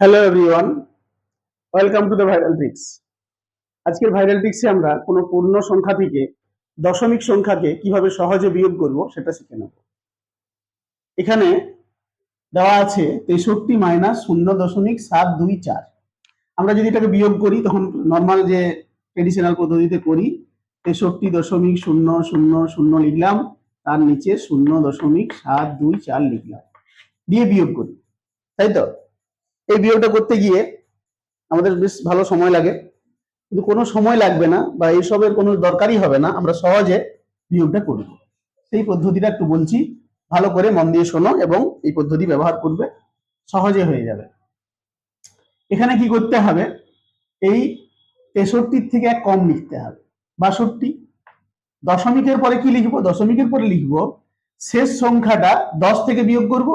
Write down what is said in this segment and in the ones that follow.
Hello everyone welcome to the viral tricks আজকের viral ট্রিক্সে আমরা কোনো পূর্ণ সংখ্যা থেকে দশমিক সংখ্যাকে কীভাবে সহজে বিয়োগ করব সেটা শিখে নেব। এখানে দেওয়া আছে তেষট্টি মাইনাস শূন্য দশমিক সাত দুই চার। আমরা যদি এটাকে বিয়োগ করি, তখন নর্মাল যে ট্রেডিশনাল পদ্ধতিতে করি, তেষট্টি দশমিক শূন্য শূন্য শূন্য লিখলাম, তার নিচে শূন্য দশমিক সাত দুই চার লিখলাম। দিয়ে বিয়োগ করি। তাই তো? এই বিয়োগটা করতে গিয়ে আমাদের বেশ ভালো সময় লাগে। কিন্তু কোনো সময় লাগবে না বা এইসবের কোনো দরকারই হবে না, আমরা সহজে বিয়োগটা করব সেই পদ্ধতিটা একটু বলছি, ভালো করে মন দিয়ে শোনো এবং এই পদ্ধতি ব্যবহার করবে, সহজে হয়ে যাবে। এখানে কি করতে হবে? এই তেষট্টির থেকে এক কম লিখতে হবে। বাষট্টি। দশমিকের পরে কি লিখব? দশমিকের পরে লিখব, শেষ সংখ্যাটা দশ থেকে বিয়োগ করব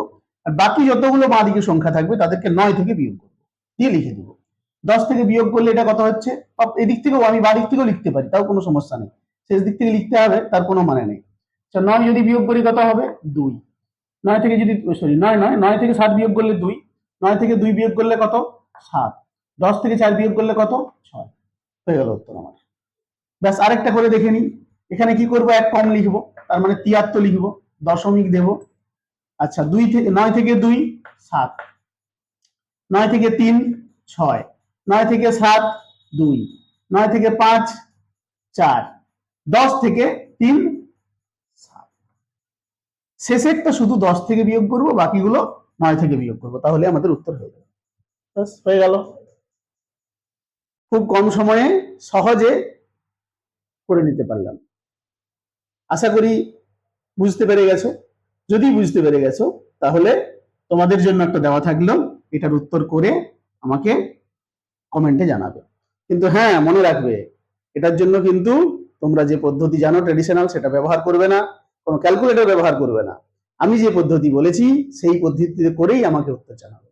আর বাকি যতগুলো বাঁ দিকে সংখ্যা থাকবে তাদেরকে নয় থেকে বিয়োগ করব। দিয়ে লিখে দেবো। দশ থেকে বিয়োগ করলে এটা কত হচ্ছে? এদিক থেকেও আমি বাঁ দিক থেকেও লিখতে পারি, তাও কোনো সমস্যা নেই। শেষ দিক থেকে লিখতে হবে, তার কোনো মানে নেই। আচ্ছা নয় যদি বিয়োগ করি কত হবে? দুই। নয় থেকে যদি সরি নয় নয় নয় থেকে সাত বিয়োগ করলে দুই। নয় থেকে দুই বিয়োগ করলে কত? সাত। দশ থেকে চার বিয়োগ করলে কত? ছয়। হয়ে গেল উত্তর আমার। ব্যাস, আরেকটা করে দেখে নিই। এখানে কি করব? এক কম লিখব, তার মানে তিয়াত্তর লিখব, দশমিক দেবো। আচ্ছা দুই থেকে নয় থেকে দুই, সাত। নয় থেকে তিন, ছয়। নয় থেকে সাত, দুই। নয় থেকে পাঁচ, চার। দশ থেকে তিন, সাত। শেষেরটা শুধু দশ থেকে বিয়োগ করব, বাকিগুলো নয় থেকে বিয়োগ করব, তাহলে আমাদের উত্তর হয়ে যাবে। হয়ে গেল। খুব কম সময়ে সহজে করে নিতে পারলাম। আশা করি বুঝতে পেরে গেছো। যদি বুঝতে পেরে গেছো, তাহলে তোমাদের জন্য একটা দেওয়া থাকল, এটার উত্তর করে আমাকে কমেন্টে জানাবে। কিন্তু হ্যাঁ মনে রাখবে, এটার জন্য কিন্তু তোমরা যে পদ্ধতি জানো ট্রেডিশনাল সেটা ব্যবহার করবে না, কোনো ক্যালকুলেটর ব্যবহার করবে না। আমি যে পদ্ধতি বলেছি, সেই পদ্ধতিতে করেই আমাকে উত্তর জানাবে।